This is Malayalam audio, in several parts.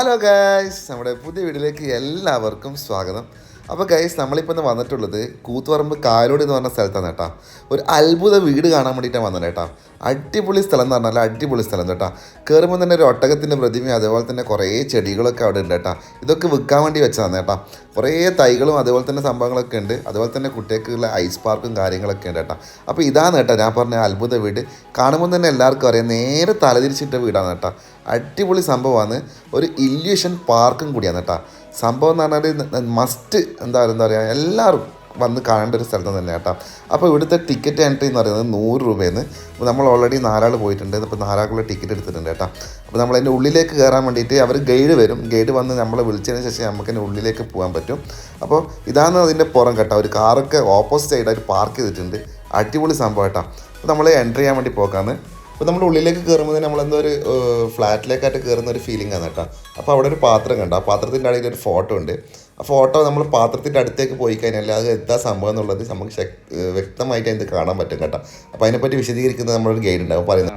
ഹലോ ഗായ്സ് നമ്മുടെ പുതിയ വീഡിയോയിലേക്ക് എല്ലാവർക്കും സ്വാഗതം. അപ്പോൾ ഗൈസ് നമ്മളിപ്പോൾ ഇന്ന് വന്നിട്ടുള്ളത് കൂത്തുപറമ്പ് കാലോട് എന്ന് പറഞ്ഞ സ്ഥലത്താണ് കേട്ടോ. ഒരു അത്ഭുത വീട് കാണാൻ വേണ്ടിയിട്ടാണ് വന്നത് കേട്ടോ. അടിപൊളി സ്ഥലം എന്ന് പറഞ്ഞാൽ അടിപൊളി സ്ഥലം കേട്ടോ. കയറുമ്പോൾ തന്നെ ഒരു ഒട്ടകത്തിന്റെ പ്രതിമയും അതേപോലെ തന്നെ കുറേ ചെടികളൊക്കെ അവിടെ ഉണ്ട് കേട്ടോ. ഇതൊക്കെ വിൽക്കാൻ വേണ്ടി വെച്ചതാണ് കേട്ടോ. കുറേ തൈകളും അതേപോലെ തന്നെ സംഭവങ്ങളൊക്കെ ഉണ്ട്. അതുപോലെ തന്നെ കുട്ടികൾക്കുള്ള ഐസ് പാർക്കും കാര്യങ്ങളൊക്കെ ഉണ്ട് കേട്ടോ. അപ്പോൾ ഇതാണ് കേട്ടോ ഞാൻ പറഞ്ഞ അത്ഭുത വീട്. കാണുമ്പോൾ തന്നെ എല്ലാവർക്കും അറിയാം നേരെ തലതിരിച്ചിട്ട വീടാണ് കേട്ടോ. അടിപൊളി സംഭവമാണ്. ഒരു ഇല്യൂഷൻ പാർക്കും കൂടിയാണ് കേട്ടോ. സംഭവം എന്ന് പറഞ്ഞാൽ മസ്റ്റ് എന്താ എന്താ പറയുക എല്ലാവരും വന്ന് കാണേണ്ട ഒരു സ്ഥലത്ത് തന്നെ കേട്ടോ. അപ്പോൾ ഇവിടുത്തെ ടിക്കറ്റ് എൻട്രി എന്ന് പറയുന്നത് നൂറ് രൂപയെന്ന് അപ്പോൾ നമ്മൾ ഓൾറെഡി നാലാൾ പോയിട്ടുണ്ട്. ഇപ്പോൾ നാലാൾക്കുള്ള ടിക്കറ്റ് എടുത്തിട്ടുണ്ട് കേട്ടോ. അപ്പോൾ നമ്മൾ അതിന്റെ ഉള്ളിലേക്ക് കയറാൻ വേണ്ടിയിട്ട് അവർ ഗൈഡ് വരും. ഗൈഡ് വന്ന് നമ്മളെ വിളിച്ചതിന് ശേഷം നമുക്ക് അതിന്റെ ഉള്ളിലേക്ക് പോകാൻ പറ്റും. അപ്പോൾ ഇതാണ് അതിന്റെ പുറം കേട്ടോ. ഒരു കാറൊക്കെ ഓപ്പോസിറ്റ് സൈഡായിട്ട് പാർക്ക് ചെയ്തിട്ടുണ്ട്. അടിപൊളി സംഭവം കേട്ടോ. അപ്പോൾ നമ്മൾ എൻട്രി ചെയ്യാൻ വേണ്ടി പോക്കാന്ന് അപ്പോൾ നമ്മൾ ഉള്ളിലേക്ക് കയറുമ്പോൾ തന്നെ നമ്മളെന്തോ ഒരു ഫ്ലാറ്റിലേക്കായിട്ട് കയറുന്ന ഒരു ഫീലിംഗ് ആണ് കേട്ടോ. അപ്പോൾ അവിടെ ഒരു പാത്രം കണ്ടു. ആ പാത്രത്തിന്റെ അടിയിൽ ഒരു ഫോട്ടോ ഉണ്ട്. ആ ഫോട്ടോ നമ്മൾ പാത്രത്തിന്റെ അടുത്തേക്ക് പോയി കഴിഞ്ഞാൽ അത് എന്താ സംഭവം എന്നുള്ളത് നമുക്ക് ശക്- വ്യക്തമായിട്ട് അതിന് കാണാൻ പറ്റും കേട്ടോ. അപ്പോൾ അതിനെപ്പറ്റി വിശദീകരിക്കുന്നത് നമ്മളൊരു ഗൈഡ് ഉണ്ടാവും. പറയുന്നത്.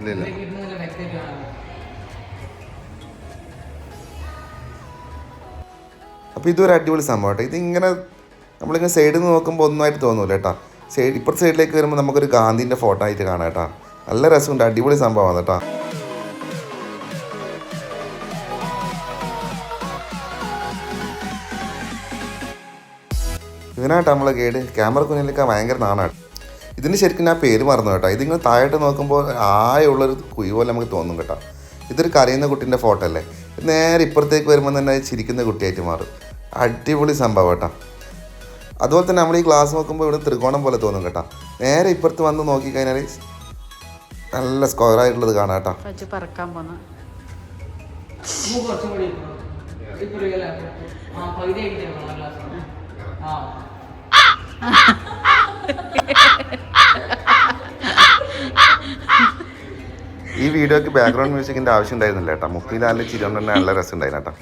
ഇല്ല ഈ അപ്പോൾ ഇതൊരു അടിപൊളി സംഭവം കേട്ടോ. ഇതിങ്ങനെ നമ്മളിങ്ങനെ സൈഡിൽ നിന്ന് നോക്കുമ്പോൾ ഒന്നുമായിട്ട് തോന്നൂല കേട്ടോ. സൈഡ് ഇപ്പുറത്തെ സൈഡിലേക്ക് വരുമ്പോൾ നമുക്കൊരു ഗാന്ധിന്റെ ഫോട്ടോ ആയിട്ട് കാണാം കേട്ടോ. നല്ല രസമുണ്ട്. അടിപൊളി സംഭവമാണ് കേട്ടോ. ഇതിനായിട്ട് നമ്മളെ ഗൈഡ്. ക്യാമറ കുഞ്ഞിലേക്ക് ഭയങ്കര നാണാണ് ഇതിന് ശരിക്കും ഞാൻ പേര് മറന്നു കേട്ടോ. ഇതിങ്ങനെ താഴോട്ട് നോക്കുമ്പോൾ ആയുള്ളൊരു കുഴി പോലെ നമുക്ക് തോന്നും കേട്ടോ. ഇതൊരു കരയുന്ന കുട്ടീന്റെ ഫോട്ടോ അല്ലേ? നേരെ ഇപ്പുറത്തേക്ക് വരുമ്പോൾ തന്നെ ചിരിക്കുന്ന കുട്ടിയായിട്ട് മാറും. അടിപൊളി സംഭവം കേട്ടോ. അതുപോലെ തന്നെ നമ്മൾ ഈ ഗ്ലാസ് നോക്കുമ്പോൾ ഇവിടെ ത്രികോണം പോലെ തോന്നും കേട്ടോ. നേരെ ഇപ്പുറത്ത് വന്ന് നോക്കിക്കഴിഞ്ഞാൽ നല്ല സ്ക്വയർ ആയിട്ടുള്ളത് കാണാം കേട്ടോ. പറക്കാൻ പോന്ന. ഈ വീഡിയോക്ക് ബാക്ക്ഗ്രൗണ്ട് മ്യൂസിക്കിന്റെ ആവശ്യം ഉണ്ടായിരുന്നില്ല കേട്ടോ. മുപ്പിലാലിൽ ചിരിയോണ്ട് തന്നെ നല്ല രസം ഉണ്ടായിരുന്നു കേട്ടോ.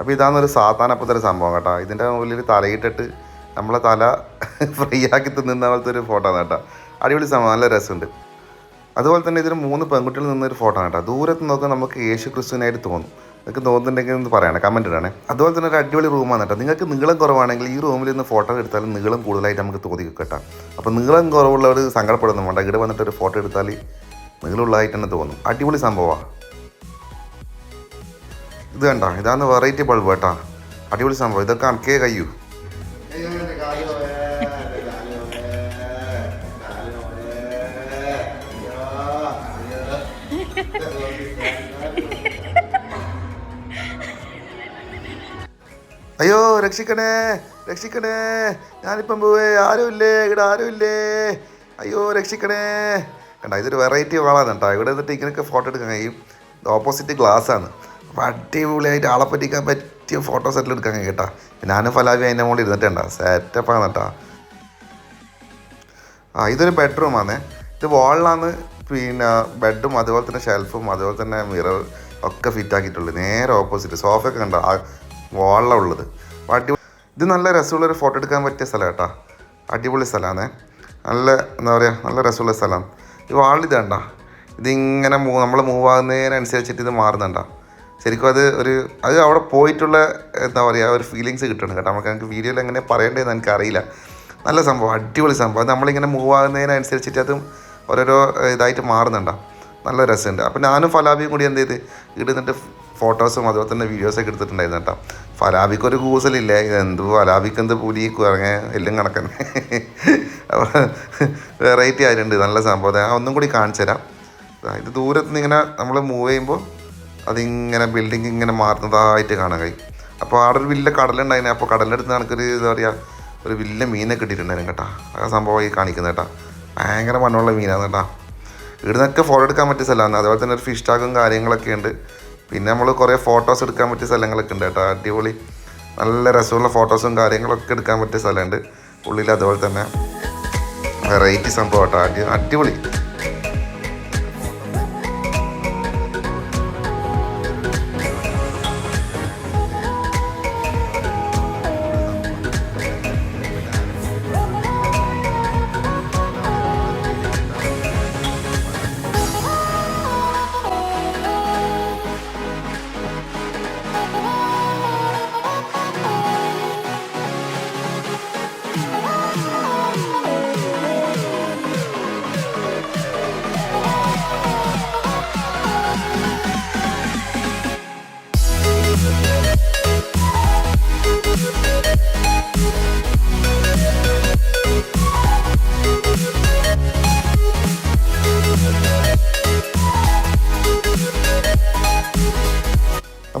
അപ്പോൾ ഇതാണ് ഒരു സാധാരണപ്പത്തെ ഒരു സംഭവം കേട്ടോ. ഇതിന്റെ മുകളിൽ തലയിട്ടിട്ട് നമ്മളെ തല ഫ്രീ ആക്കി തിന്നുന്ന പോലത്തെ ഒരു ഫോട്ടോ ആണ് കേട്ടോ. അടിപൊളി സംഭവം നല്ല രസമുണ്ട്. അതുപോലെ തന്നെ ഇതിന് മൂന്ന് പെൺകുട്ടികൾ നിന്നൊരു ഫോട്ടോ ആണ് കേട്ടോ. ദൂരത്ത് നോക്കാൻ നമുക്ക് യേശു ക്രിസ്തുവിനായിട്ട് തോന്നും. നിങ്ങൾക്ക് തോന്നുന്നുണ്ടെങ്കിൽ ഒന്ന് പറയണേ കമന്റ് ഇടണേ. അതുപോലെ തന്നെ ഒരു അടിപൊളി റൂമാണ് കേട്ടോ. നിങ്ങൾക്ക് നീളം കുറവാണെങ്കിൽ ഈ റൂമിൽ നിന്ന് ഫോട്ടോ എടുത്താൽ നീളം കൂടുതലായിട്ട് നമുക്ക് തോന്നി കേട്ടോ. അപ്പോൾ നീളം കുറവുള്ളവർ സങ്കടപ്പെടുന്നു വേണ്ട. ഇവിടെ വന്നിട്ട് ഒരു ഫോട്ടോ എടുത്താൽ നീളമുള്ളതായിട്ട് തന്നെ തോന്നും. അടിപൊളി സംഭവമാണ്. ഇത് കണ്ട? ഇതാണ് വെറൈറ്റി ബൾബ് കേട്ടാ. അടിപൊളി സംഭവം. ഇതൊക്കെ അനക്കേ കയ്യൂ. അയ്യോ രക്ഷിക്കണേ രക്ഷിക്കണേ. ഞാനിപ്പം പോവേ. ആരും ഇല്ലേ ഇവിടെ ആരും ഇല്ലേ അയ്യോ രക്ഷിക്കണേ. കണ്ട ഇതൊരു വെറൈറ്റി വാളാണ് കേട്ടോ. ഇവിടെ എന്നിട്ട് ഇങ്ങനെയൊക്കെ ഫോട്ടോ എടുക്കാൻ കഴിയും. ഓപ്പോസിറ്റ് ഗ്ലാസ് ആണ്. അടിപൊളിയായിട്ട് ആളെ പറ്റിക്കാൻ പറ്റിയ ഫോട്ടോ സെറ്റിൽ എടുക്കാൻ കേട്ടാ. ഞാനും ഫലാവി അതിന്റെ മുകളിൽ ഇരുന്നിട്ടുണ്ടാ സെറ്റപ്പാണ് കേട്ടാ. ആ ഇതൊരു ബെഡ്റൂമാണ് ഇത് വാളിലാണ് പിന്നെ ബെഡും അതുപോലെ തന്നെ ഷെൽഫും അതുപോലെ തന്നെ മിറർ ഒക്കെ ഫിറ്റ് ആക്കിയിട്ടുള്ളത്. നേരെ ഓപ്പോസിറ്റ് സോഫയൊക്കെ കണ്ട? ആ വാളിലാണ് ഉള്ളത്. അടി ഇത് നല്ല രസമുള്ളൊരു ഫോട്ടോ എടുക്കാൻ പറ്റിയ സ്ഥലം കേട്ടോ. അടിപൊളി സ്ഥലമാണ് നല്ല എന്താ പറയുക നല്ല രസമുള്ള സ്ഥലമാണ് ഈ വാളിൽ കണ്ട ഇതിങ്ങനെ നമ്മൾ മൂവ് ആകുന്നതിനനുസരിച്ചിട്ട് ഇത് മാറുന്നുണ്ടോ. ശരിക്കും അത് ഒരു അത് അവിടെ പോയിട്ടുള്ള എന്താ പറയുക ഒരു ഫീലിങ്സ് കിട്ടണം കേട്ടോ. നമുക്ക് എനിക്ക് വീഡിയോയിൽ എങ്ങനെ പറയേണ്ടതെന്ന് എനിക്കറിയില്ല നല്ല സംഭവം അടിപൊളി സംഭവം. അത് നമ്മളിങ്ങനെ മൂവ് ആകുന്നതിനനുസരിച്ചിട്ട് അതും ഓരോരോ ഇതായിട്ട് മാറുന്നുണ്ടാവും നല്ല രസമുണ്ട്. അപ്പോൾ ഞാനും ഫലാബിയും കൂടി എന്ത് ചെയ്ത് ഇടുന്നിട്ട് ഫോട്ടോസും അതുപോലെ തന്നെ വീഡിയോസൊക്കെ എടുത്തിട്ടുണ്ടായിരുന്നു കേട്ടോ. ഫലാബിക്ക് ഒരു കൂസലില്ല. എന്ത് ഫലാബിക്ക് എന്ത് പുലി കുറങ്ങേ എല്ലാം കണക്കന്നെ. അപ്പോൾ വെറൈറ്റി ആയിട്ടുണ്ട്. നല്ല സംഭവം. ഒന്നും കൂടി കാണിച്ചു തരാം ഇത് ദൂരത്ത് നിന്ന് ഇങ്ങനെ നമ്മൾ മൂവ് ചെയ്യുമ്പോൾ അതിങ്ങനെ ബിൽഡിംഗ് ഇങ്ങനെ മാറുന്നതായിട്ട് കാണാൻ കഴിയും. അപ്പോൾ അവിടെ ഒരു വലിയ കടലുണ്ടായിരുന്നു അപ്പോൾ കടലെടുത്ത് അടുത്ത് നമുക്കൊരു എന്താ പറയുക ഒരു വലിയ മീനെ കിട്ടിയിട്ടുണ്ടായിരുന്നു കേട്ടോ. ആ സംഭവം ഈ കാണിക്കുന്നത് കേട്ടോ. ഭയങ്കര മണ്ണുള്ള മീനാണ് കേട്ടോ. ഇവിടുന്നൊക്കെ ഫോട്ടോ എടുക്കാൻ പറ്റിയ സ്ഥലമാണ്. അതുപോലെ തന്നെ ഒരു ഫിഷ് ടാഗും കാര്യങ്ങളൊക്കെ ഉണ്ട്. പിന്നെ നമ്മൾ കുറേ ഫോട്ടോസ് എടുക്കാൻ പറ്റിയ സ്ഥലങ്ങളൊക്കെ ഉണ്ട് കേട്ടോ. അടിപൊളി. നല്ല രസമുള്ള ഫോട്ടോസും കാര്യങ്ങളൊക്കെ എടുക്കാൻ പറ്റിയ സ്ഥലമുണ്ട്. ഉള്ളിൽ അതുപോലെ തന്നെ വെറൈറ്റി സംഭവം കേട്ടോ. അടിപൊളി.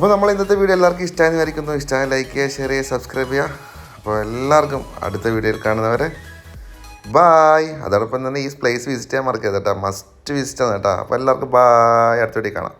അപ്പോൾ നമ്മൾ ഇന്നത്തെ വീഡിയോ എല്ലാവർക്കും ഇഷ്ടമായി വരയ്ക്കുന്നു ഇഷ്ടമായി ലൈക്ക് ചെയ്യുക ഷെയർ ചെയ്യുക സബ്സ്ക്രൈബ് ചെയ്യുക. അപ്പോൾ എല്ലാവർക്കും അടുത്ത വീഡിയോയിൽ കാണുന്നവരെ ബായ് അതോടൊപ്പം തന്നെ ഈ പ്ലേസ് വിസിറ്റ് ചെയ്യാൻ മറക്കരുത് കേട്ടോ. മസ്റ്റ് വിസിറ്റ് ആണ് കേട്ടോ. അപ്പോൾ എല്ലാവർക്കും ബായ് അടുത്ത വീഡിയോ കാണാം.